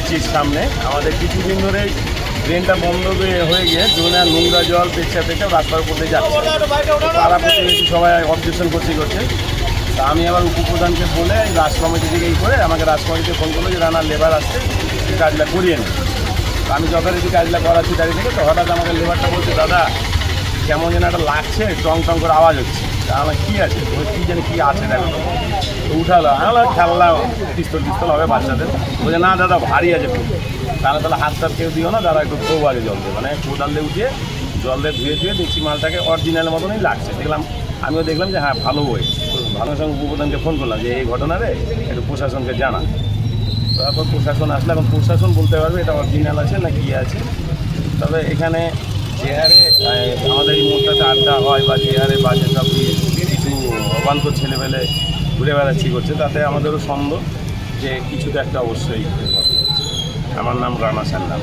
পেয়েছিস সামনে। আমাদের কিছুদিন ধরেই ড্রেনটা বন্ধ হয়ে গিয়ে জোনা নোংরা জল পেঁচা পেঁচা রাস্তার উপর যাচ্ছে। তারা প্রতিবেশী সবাই অবজেকশন করছে করছে। তা আমি আবার উপপ্রধানকে বলে রাজ কমিটি থেকে এই করে আমাকে রাজ কমিটিতে ফোন করল যে রানার লেবার আসছে কাজটা করিয়ে নি। আমি যথারীতি কাজটা করাচ্ছি দাঁড়িয়ে থেকে, তো হঠাৎ আমাকে লেবারটা বলছে, দাদা, কেমন যেন একটা লাগছে, টং টং করে আওয়াজ হচ্ছে। তা আমার কী আছে? ওই কী যেন কী আছে দেখো। উঠালো হ্যাঁ খেললা, পিস্তল পিস্তল হবে বাচ্চাদের। বলছে, না, দাদা, ভারী আছে খুব। তাহলে তাহলে হাত টাত কেউ দিও না, দাদা, একটু খুব আগে জল দিয়ে মানে কোদাল দিয়ে উঠিয়ে জল দিয়ে ধুয়ে ধুয়ে দেখছি মালটাকে অরিজিনালের মতনই লাগছে। দেখলাম, আমিও দেখলাম যে হ্যাঁ ভালো বই। ভালো সঙ্গে উপপ্রধানকে ফোন করলাম যে, এই ঘটনারে একটু প্রশাসনকে জানা তারপর প্রশাসন আসলে, এখন প্রশাসন বলতে পারবে এটা অরিজিনাল আছে না কি আছে। তবে এখানে যে হারে আমাদের এই মোড়টাতে আড্ডা হয় বা যে হারে বাজে সব কিছু অবান্ত ছেলেমেলে ঘুরে বেড়াচ্ছি করছে তাতে আমাদেরও সন্দেহ যে কিছুটা একটা অবশ্যই আমার নাম রানা সাল্লাম